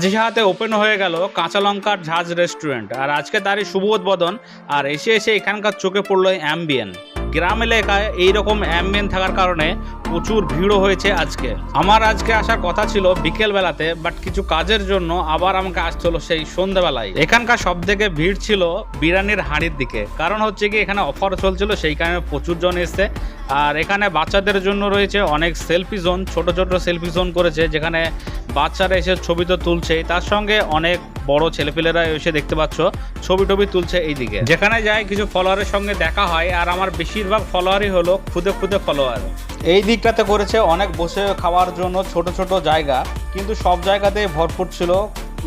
মাঝিসাহাতে open হয়ে গেল কাঁচা লঙ্কার ঝাঁজ রেস্টুরেন্ট আর আজকে তারই শুভ উদ্বোধন আর এসে এসে এখানকার চোখে পড়ল অ্যাম্বিয়েন গ্রাম এলাকায় এইরকম অ্যাম্বিয়েন থাকার কারণে প্রচুর ভিড়ও হয়েছে আজকে। আমার আজকে আসার কথা ছিল বিকেল বেলাতে বাট কিছু কাজের জন্য আবার আমাকে আসতে হলো সেই সন্ধ্যাবেলায়। এখানকার সব থেকে ভিড় ছিল বিরিয়ানির হাঁড়ির দিকে। কারণ হচ্ছে কি, এখানে অফার চলছিল, সেই কারণে প্রচুর জন এসছে। আর এখানে বাচ্চাদের জন্য রয়েছে অনেক সেলফি জোন ছোট ছোট সেলফি জোন করেছে, যেখানে বাচ্চারা এসে ছবি তো তুলছেই। তার সঙ্গে অনেক বড় ছেলেপেলেরা এসে দেখতে পাচ্ছ ছবি টবি তুলছে এইদিকে। যেখানে যায় কিছু ফলোয়ারের সঙ্গে দেখা হয় আর আমার বেশিরভাগ ফলোয়ারই হলো খুদে খুদে ফলোয়ার এই দিকটাতে করেছে অনেক বসে খাওয়ার জন্য ছোট ছোট জায়গা কিন্তু সব জায়গাতেই ভরপুর ছিল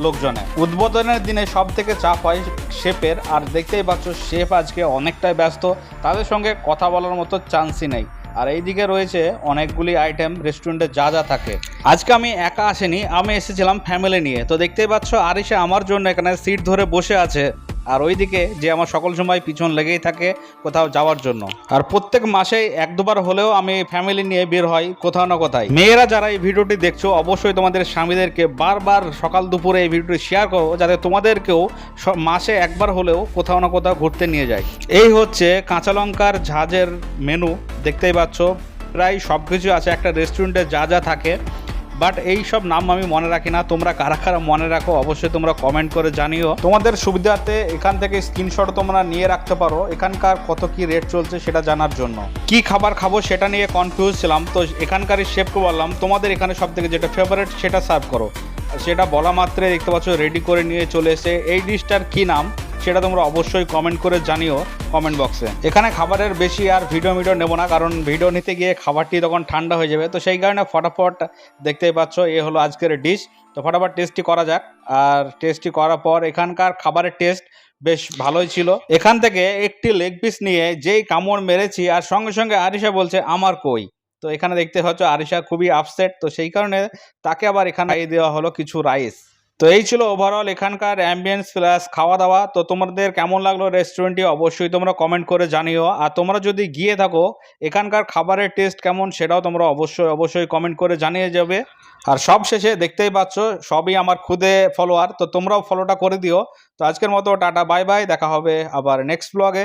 লোকজনে। উদ্বোধনের দিনে সব থেকে চাপ হয় শেপের আর দেখতেই পাচ্ছ শেপ আজকে অনেকটাই ব্যস্ত তাদের সঙ্গে কথা বলার মতো চান্সই নেই। আর এই দিকে রয়েছে অনেকগুলি আইটেম রেস্টুরেন্টে যা যা থাকে। আজকে আমি একা আসেনি, আমি এসেছিলাম ফ্যামিলি নিয়ে। তো দেখতেই পাচ্ছ আরিসা আমার জন্য এখানে সিট ধরে বসে আছে। আর ওইদিকে যে আমার সকল সময় পিছন লেগেই থাকে কোথাও যাওয়ার জন্য। আর প্রত্যেক মাসে এক দুবার হলেও আমি ফ্যামিলি নিয়ে বের হই কোথাও না কোথায়। মেয়েরা যারা এই ভিডিওটি দেখছ, অবশ্যই তোমাদের স্বামীদেরকে বারবার সকাল দুপুরে এই ভিডিওটি শেয়ার করো, যাতে তোমাদেরকেও মাসে একবার হলেও কোথাও না কোথাও ঘুরতে নিয়ে যায়। এই হচ্ছে কাঁচা লঙ্কার ঝাঁজের মেনু দেখতেই পাচ্ছ। প্রায় সব কিছু আছে, একটা রেস্টুরেন্টে যা যা থাকে। বাট এই সব নাম আমি মনে রাখি না। তোমরা কারা কারা মনে রাখো, অবশ্যই তোমরা কমেন্ট করে জানিও। তোমাদের সুবিধার্থে এখান থেকে স্ক্রিনশট তোমরা নিয়ে রাখতে পারো। এখানকার কত কি রেট চলছে সেটা জানার জন্য। কি খাবার খাব সেটা নিয়ে কনফিউজ ছিলাম। তো এখানকারই শেফকে বললাম, তোমাদের এখানে সব থেকে যেটা ফেভারেট সেটা সার্ভ করো। সেটা বলা মাত্রে দেখতে পাচ্ছ রেডি করে নিয়ে চলে এসে এই ডিশটার কি নাম? সেটা তোমরা অবশ্যই কমেন্ট করে জানিও কমেন্ট বক্সে এখানে খাবারের বেশি আর ভিডিও ভিডিও নেব না, কারণ ভিডিও নিতে গিয়ে খাবারটি তখন ঠান্ডা হয়ে যাবে। তো সেই কারণে ফটাফট দেখতেই পাচ্ছ, এ হলো আজকের ডিশ তো ফটাফট টেস্টটি করা যাক। আর টেস্টটি করার পর এখানকার খাবারের টেস্ট বেশ ভালোই ছিল। এখান থেকে একটি লেগ পিস নিয়ে যেই কামড় মেরেছি, আর সঙ্গে সঙ্গে আরিশা বলছে, আমার কই? তো এখানে দেখতে হচ্ছ আরিশা খুবই আপসেট তো সেই কারণে তাকে আবার এখানে দেওয়া হলো কিছু রাইস তো এই ছিল ওভারঅল এখানকার অ্যাম্বিয়েন্স প্লাস খাওয়া দাওয়া তো তোমাদের কেমন লাগল রেস্টুরেন্টটি অবশ্যই তোমরা কমেন্ট করে জানিও। আর তোমরা যদি গিয়ে থাকো, এখানকার খাবারের টেস্ট কেমন সেটাও তোমরা অবশ্যই অবশ্যই কমেন্ট করে জানিয়ে যাবে। আর সব শেষে দেখতেই পাচ্ছ, সবই আমার খুদে ফলোয়ার তো তোমরাও ফলোটা করে দিও। তো আজকের মতো টাটা বাই বাই দেখা হবে আবার নেক্সট ব্লগে